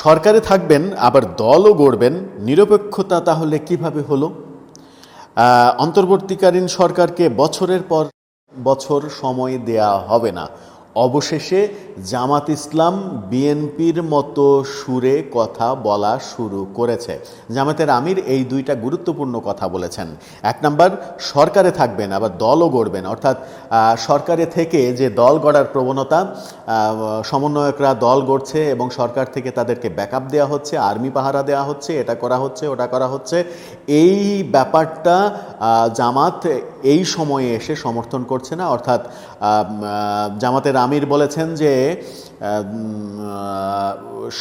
সরকারে থাকবেন, আবার দলও গড়বেন। নিরপেক্ষতা তাহলে কীভাবে হলো? অন্তর্বর্তীকালীন সরকারকে বছরের পর বছর সময় দেয়া হবে না। অবশেষে জামাত ইসলাম বিএনপির মতো সুরে কথা বলা শুরু করেছে। জামাতের আমির এই দুইটা গুরুত্বপূর্ণ কথা বলেছেন। এক নাম্বার, সরকারে থাকবেন, আবার দলও গড়বেন। অর্থাৎ সরকারে থেকে যে দল গড়ার প্রবণতা সমন্বয়করা দল গড়ছে এবং সরকার থেকে তাদেরকে ব্যাকআপ দেওয়া হচ্ছে, আর্মি পাহারা দেওয়া হচ্ছে, এটা করা হচ্ছে, ওটা করা হচ্ছে। এই ব্যাপারটা জামাত এই সময়ে এসে সমর্থন করছে না। অর্থাৎ জামাতের আমির বলেছেন যে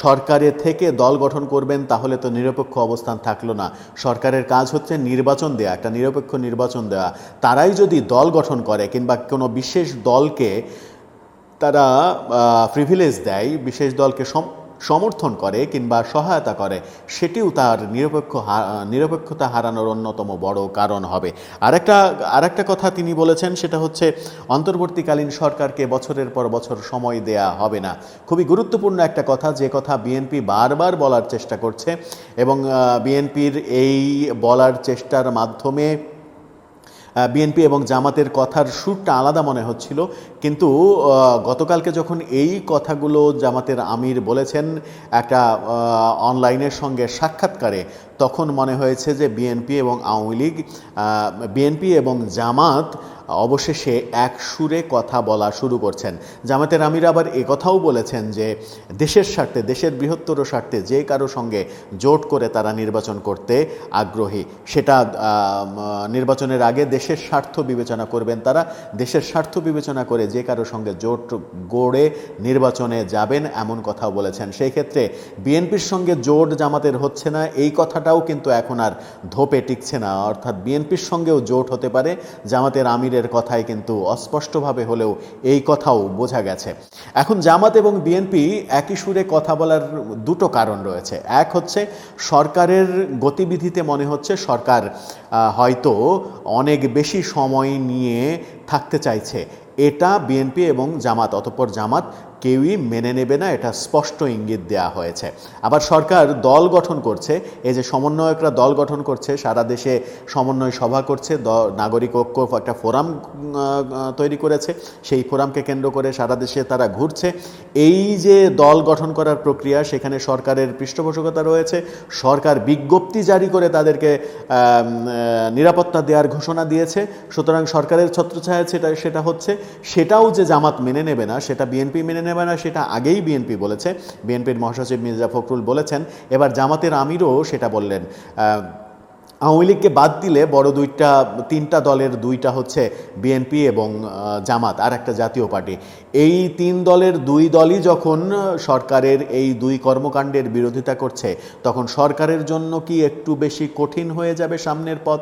সরকারে থেকে দল গঠন করবেন তাহলে তো নিরপেক্ষ অবস্থান থাকল না। সরকারের কাজ হচ্ছে নির্বাচন দেয়া, একটা নিরপেক্ষ নির্বাচন দেওয়া তারাই যদি দল গঠন করে কিংবা কোনো বিশেষ দলকে তারা প্রিভিলেজ দেয়, বিশেষ দলকে সমর্থন করে কিংবা সহায়তা করে, সেটিও তার নিরপেক্ষ নিরপেক্ষতা হারানোর অন্যতম বড় কারণ হবে। আরেকটা আরেকটা কথা তিনি বলেছেন, সেটা হচ্ছে অন্তর্বর্তীকালীন সরকারকে বছরের পর বছর সময় দেয়া হবে না। খুবই গুরুত্বপূর্ণ একটা কথা, যে কথা বিএনপি বারবার বলার চেষ্টা করছে এবং বিএনপির এই বলার চেষ্টার মাধ্যমে বিএনপি এবং জামাতের কথার সুরটা আলাদা মনে হচ্ছিল। কিন্তু গতকালকে যখন এই কথাগুলো জামাতের আমির বলেছেন, একটা অনলাইনের সঙ্গে সাক্ষাৎকারে তখন মনে হয়েছে যে বিএনপি এবং আওয়ামী লীগ বিএনপি এবং জামাত অবশেষে এক সুরে কথা বলা শুরু করছেন। জামাতের আমির আবার কথাও বলেছেন যে দেশের স্বার্থে, দেশের বৃহত্তর স্বার্থে যে কারও সঙ্গে জোট করে তারা নির্বাচন করতে আগ্রহী। সেটা নির্বাচনের আগে দেশের স্বার্থ বিবেচনা করবেন তারা। দেশের স্বার্থ বিবেচনা করে যে কারও সঙ্গে জোট গড়ে নির্বাচনে যাবেন এমন কথাও বলেছেন। সেই ক্ষেত্রে বিএনপির সঙ্গে জোট জামাতের হচ্ছে না। এই কথাটাও কিন্তু এখন আর ধোপে টিকছে না। অর্থাৎ বিএনপির সঙ্গেও জোট হতে পারে, জামাতের আমিরের কথায় কিন্তু অস্পষ্টভাবে হলেও এই কথাও বোঝা গেছে। এখন জামাত এবং বিএনপি একই সুরে কথা বলার দুটো কারণ রয়েছে। এক হচ্ছে, সরকারের গতিবিধিতে মনে হচ্ছে সরকার হয়তো অনেক বেশি সময় নিয়ে থাকতে চাইছে। এটা বিএনপি এবং জামাত, অতঃপর জামাত কেউই মেনে নেবে না, এটা স্পষ্ট ইঙ্গিত দেওয়া হয়েছে। আবার সরকার দল গঠন করছে, এই যে সমন্বয়করা দল গঠন করছে, সারা দেশে সমন্বয় সভা করছে নাগরিক ঐক্য একটা ফোরাম তৈরি করেছে, সেই ফোরামকে কেন্দ্র করে সারা দেশে তারা ঘুরছে। এই যে দল গঠন করার প্রক্রিয়া, সেখানে সরকারের পৃষ্ঠপোষকতা রয়েছে, সরকার বিজ্ঞপ্তি জারি করে তাদেরকে নিরাপত্তা দেওয়ার ঘোষণা দিয়েছে, সুতরাং সরকারের ছত্রছায়া সেটা সেটা হচ্ছে সেটাও যে জামাত মেনে নেবে না, সেটা বিএনপি মেনে নেবে না, সেটা আগেই বিএনপি বলেছে। বিএনপির মহাসচিব মির্জা ফখরুল বলেছেন, এবার জামাতের আমিরও সেটা বললেন। আওয়ামী লীগকে বাদ দিলে বড় দুইটা, তিনটা দলের দুইটা হচ্ছে বিএনপি এবং জামাত আর একটা জাতীয় পার্টি। এই তিন দলের দুই দলই যখন সরকারের এই দুই কর্মকাণ্ডের বিরোধিতা করছে, তখন সরকারের জন্য কি একটু বেশি কঠিন হয়ে যাবে সামনের পথ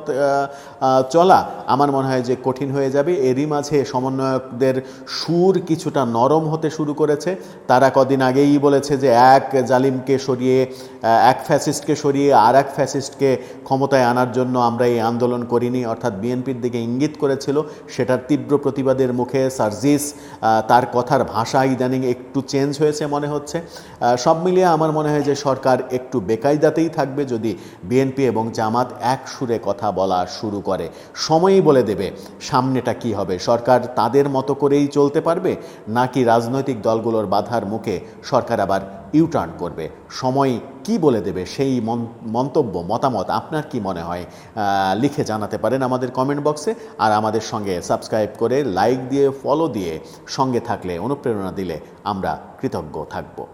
চলা? আমার মনে হয় যে কঠিন হয়ে যাবে। এরই মাঝে সমন্বয়কদের সুর কিছুটা নরম হতে শুরু করেছে। তারা কদিন আগেই বলেছে যে এক জালিমকে সরিয়ে এক ফ্যাসিস্টকে সরিয়ে আর এক ফ্যাসিস্টকে ক্ষমতায় আনার জন্য আমরা এই আন্দোলন করিনি, অর্থাৎ বিএনপির দিকে ইঙ্গিত করেছিল সেটার তীব্র প্রতিবাদের মুখে সার্জিস তার কথার ভাষা ইদানিং একটু চেঞ্জ হয়েছে মনে হচ্ছে। সব মিলিয়ে আমার মনে হয় যে সরকার একটু বেকায়দাতেই থাকবে যদি বিএনপি এবং জামাত এক সুরে কথা বলা শুরু করে। সময়ই বলে দেবে সামনেটা কি হবে। সরকার তাদের মতো করেই চলতে পারবে নাকি রাজনৈতিক দলগুলোর বাধার মুখে সরকার আবার ইউটার্ন করবে। সময় কি বলে দেবে? সেই মন- মন্তব্য, মতামত আপনার কি মনে হয়? লিখে জানাতে পারেন আমাদের কমেন্ট বক্সে আর আমাদের সঙ্গে সাবস্ক্রাইব করে লাইক দিয়ে ফলো দিয়ে সঙ্গে থাকলে, অনুপ্রেরণা দিলে আমরা কৃতজ্ঞ থাকব।